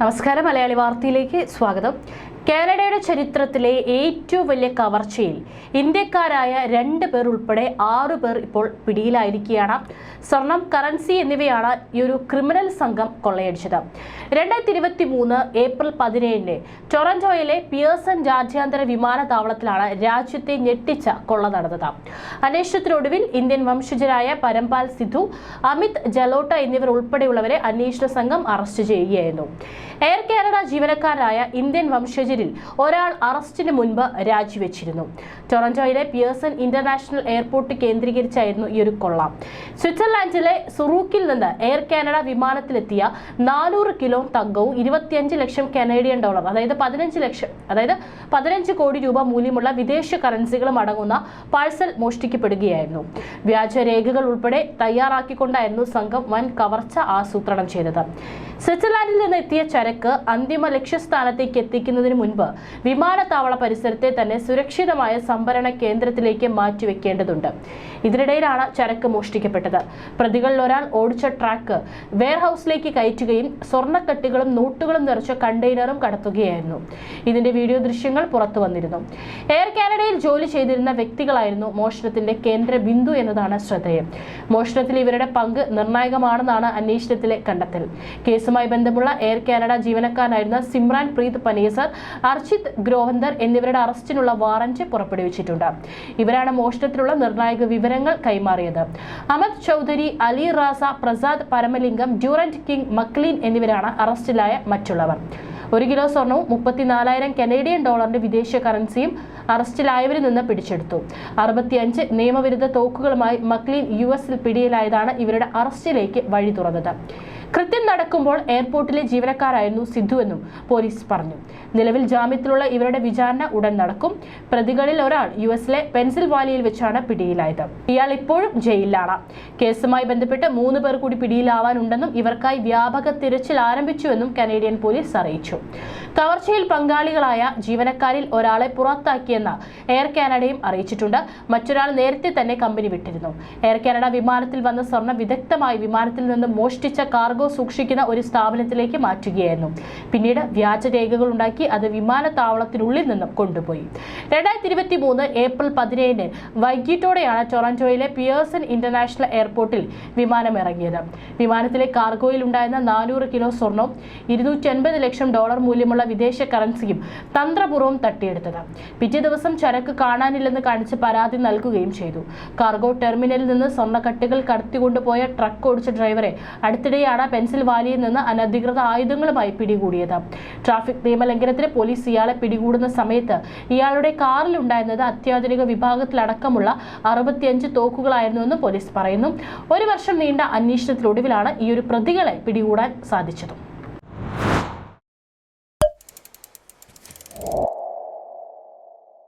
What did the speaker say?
നമസ്കാരം. മലയാളി വാർത്തയിലേക്ക് സ്വാഗതം. കാനഡയുടെ ചരിത്രത്തിലെ ഏറ്റവും വലിയ കവർച്ചയിൽ ഇന്ത്യക്കാരായ രണ്ട് പേർ ഉൾപ്പെടെ ആറു പേർ ഇപ്പോൾ പിടിയിലായിരിക്കുകയാണ്. സ്വർണം കറൻസി എന്നിവയാണ് ഈ ഒരു ക്രിമിനൽ സംഘം കൊള്ളയടിച്ചത്. രണ്ടായിരത്തി ഇരുപത്തി മൂന്ന് ഏപ്രിൽ പതിനേഴിന് ടൊറന്റോയിലെ പിയേഴ്സൺ രാജ്യാന്തര വിമാനത്താവളത്തിലാണ് രാജ്യത്തെ ഞെട്ടിച്ച കൊള്ള നടന്നത്. അന്വേഷണത്തിനൊടുവിൽ ഇന്ത്യൻ വംശജരായ പരമ്പാൽ സിദ്ധു അമിത് ജലോട്ട എന്നിവർ ഉൾപ്പെടെയുള്ളവരെ അന്വേഷണ സംഘം അറസ്റ്റ് ചെയ്യുകയായിരുന്നു. എയർ കാനഡ ജീവനക്കാരായ ഇന്ത്യൻ വംശജരിൽ ഒരാൾ അറസ്റ്റിന് മുൻപ് രാജിവെച്ചിരുന്നു. ടൊറന്റോയിലെ പിയേഴ്സൺ ഇന്റർനാഷണൽ എയർപോർട്ട് കേന്ദ്രീകരിച്ചായിരുന്നു ഈ ഒരു കൊള്ള. സ്വിറ്റ്സർലാൻഡിലെ സുറൂക്കിൽ നിന്ന് എയർ കാനഡ വിമാനത്തിലെത്തിയ നാനൂറ് കിലോ തങ്കവും ഇരുപത്തിയഞ്ച് ലക്ഷം കനേഡിയൻ ഡോളർ അതായത് പതിനഞ്ച് ലക്ഷം അതായത് പതിനഞ്ച് കോടി രൂപ മൂല്യമുള്ള വിദേശ കറൻസികളും അടങ്ങുന്ന പാഴ്സൽ മോഷ്ടിക്കപ്പെടുകയായിരുന്നു. വ്യാജ രേഖകൾ ഉൾപ്പെടെ തയ്യാറാക്കിക്കൊണ്ടായിരുന്നു സംഘം വൻ കവർച്ച ആസൂത്രണം ചെയ്തത്. സ്വിറ്റ്സർലാൻഡിൽ നിന്ന് എത്തിയ ചരക്ക് അന്തിമ ലക്ഷ്യസ്ഥാനത്തേക്ക് എത്തിക്കുന്നതിന് മുൻപ് വിമാനത്താവള പരിസരത്തെ തന്നെ സുരക്ഷിതമായ സംഭരണ കേന്ദ്രത്തിലേക്ക് മാറ്റിവെക്കേണ്ടതുണ്ട്. ഇതിനിടയിലാണ് ചരക്ക് മോഷ്ടിക്കപ്പെട്ടത്. പ്രതികളിൽ ഒരാൾ ഓടിച്ച ട്രാക്ക് വെയർഹൌസിലേക്ക് കയറ്റുകയും സ്വർണക്കെട്ടുകളും നോട്ടുകളും നിറച്ച കണ്ടെയ്നറും കടത്തുകയായിരുന്നു. ഇതിന്റെ വീഡിയോ ദൃശ്യങ്ങൾ പുറത്തു വന്നിരുന്നു. എയർ കാനഡയിൽ ജോലി ചെയ്തിരുന്ന വ്യക്തികളായിരുന്നു മോഷണത്തിന്റെ കേന്ദ്ര ബിന്ദു എന്നതാണ് ശ്രദ്ധേയം. മോഷണത്തിൽ ഇവരുടെ പങ്ക് നിർണായകമാണെന്നാണ് അന്വേഷണത്തിലെ കണ്ടെത്തൽ. കേസുമായി ബന്ധമുള്ള എയർ കാനഡ ജീവനക്കാരനായിരുന്ന സിമ്രാൻ പ്രീത് പനീസർ അർജിത് ഗ്രോവന്ദർ എന്നിവരുടെ അറസ്റ്റിനുള്ള വാറന്റ് പുറപ്പെടുവിച്ചിട്ടുണ്ട്. ഇവരാണ് മോഷണത്തിലുള്ള നിർണായക വിവരങ്ങൾ കൈമാറിയത്. Amit Chaudhary Ali Raza Prasad Paramalingam Durant King McLean എന്നിവരാണ് അറസ്റ്റിലായ മറ്റുള്ളവർ. ഒരു കിലോ സ്വർണവും മുപ്പത്തിനാലായിരം കനേഡിയൻ ഡോളറിന്റെ വിദേശ കറൻസിയും അറസ്റ്റിലായവരിൽ നിന്ന് പിടിച്ചെടുത്തു. അറുപത്തിയഞ്ച് നിയമവിരുദ്ധ തോക്കുകളുമായി മക്ലീൻ യു എസിൽ പിടിയിലായതാണ് ഇവരുടെ അറസ്റ്റിലേക്ക് വഴി തുറന്നത് കൃത്യം നടക്കുമ്പോൾ എയർപോർട്ടിലെ ജീവനക്കാരായിരുന്നു സിദ്ധു എന്നും പോലീസ് പറഞ്ഞു. നിലവിൽ ജാമ്യത്തിലുള്ള ഇവരുടെ വിചാരണ ഉടൻ നടക്കും. പ്രതികളിൽ ഒരാൾ യു എസിലെ പെൻസിൽവാനിയയിൽ വെച്ചാണ് പിടിയിലായത്. ഇയാൾ ഇപ്പോഴും ജയിലിലാണ്. കേസുമായി ബന്ധപ്പെട്ട് മൂന്ന് പേർ കൂടി പിടിയിലാവാനുണ്ടെന്നും ഇവർക്കായി വ്യാപക തിരച്ചിൽ ആരംഭിച്ചുവെന്നും കനേഡിയൻ പോലീസ് അറിയിച്ചു. കവർച്ചയിൽ പങ്കാളികളായ ജീവനക്കാരിൽ ഒരാളെ പുറത്താക്കിയെന്ന് എയർ കാനഡയും അറിയിച്ചിട്ടുണ്ട്. മറ്റൊരാൾ നേരത്തെ തന്നെ കമ്പനി വിട്ടിരുന്നു. എയർ കാനഡ വിമാനത്തിൽ വന്ന സ്വർണ വിദഗ്ധമായി വിമാനത്തിൽ നിന്ന് മോഷ്ടിച്ച കാർഗോ സൂക്ഷിക്കുന്ന ഒരു സ്ഥാപനത്തിലേക്ക് മാറ്റുകയായിരുന്നു. പിന്നീട് വ്യാജ രേഖകൾ ഉണ്ടാക്കി അത് വിമാനത്താവളത്തിനുള്ളിൽ നിന്നും കൊണ്ടുപോയി. രണ്ടായിരത്തി ഇരുപത്തി മൂന്ന് ഏപ്രിൽ പതിനേഴിന് വൈകിട്ടോടെയാണ് ടൊറന്റോയിലെ പിയേഴ്സൺ ഇന്റർനാഷണൽ എയർപോർട്ടിൽ വിമാനം ഇറങ്ങിയത് വിമാനത്തിലെ കാർഗോയിൽ ഉണ്ടായിരുന്ന നാനൂറ് കിലോ സ്വർണവും ഇരുന്നൂറ്റി അൻപത് ലക്ഷം ഡോളർ മൂല്യമുള്ള വിദേശ കറൻസിയും തന്ത്രപൂർവം തട്ടിയെടുത്തത്. പിറ്റേ ദിവസം ചരക്ക് കാണാനില്ലെന്ന് കാണിച്ച് പരാതി നൽകുകയും ചെയ്തു. കാർഗോ ടെർമിനലിൽ നിന്ന് സ്വർണക്കട്ടുകൾ കടത്തിക്കൊണ്ടുപോയ ട്രക്ക് ഓടിച്ച ഡ്രൈവറെ അടുത്തിടെയാണ് പെൻസിൽവാനിയിൽ നിന്ന് അനധികൃത ആയുധങ്ങളുമായി പിടികൂടിയത് ട്രാഫിക് നിയമലംഘനത്തിന് പോലീസ് ഇയാളെ പിടികൂടുന്ന സമയത്ത് ഇയാളുടെ കാറിൽ ഉണ്ടായിരുന്നത് അത്യാധുനിക വിഭാഗത്തിലടക്കമുള്ള അറുപത്തിയഞ്ച് തോക്കുകളായിരുന്നുവെന്ന് പോലീസ് പറയുന്നു. ഒരു വർഷം നീണ്ട അന്വേഷണത്തിലൊടുവിലാണ് ഈ ഒരു പ്രതികളെ പിടികൂടാൻ സാധിച്ചത്.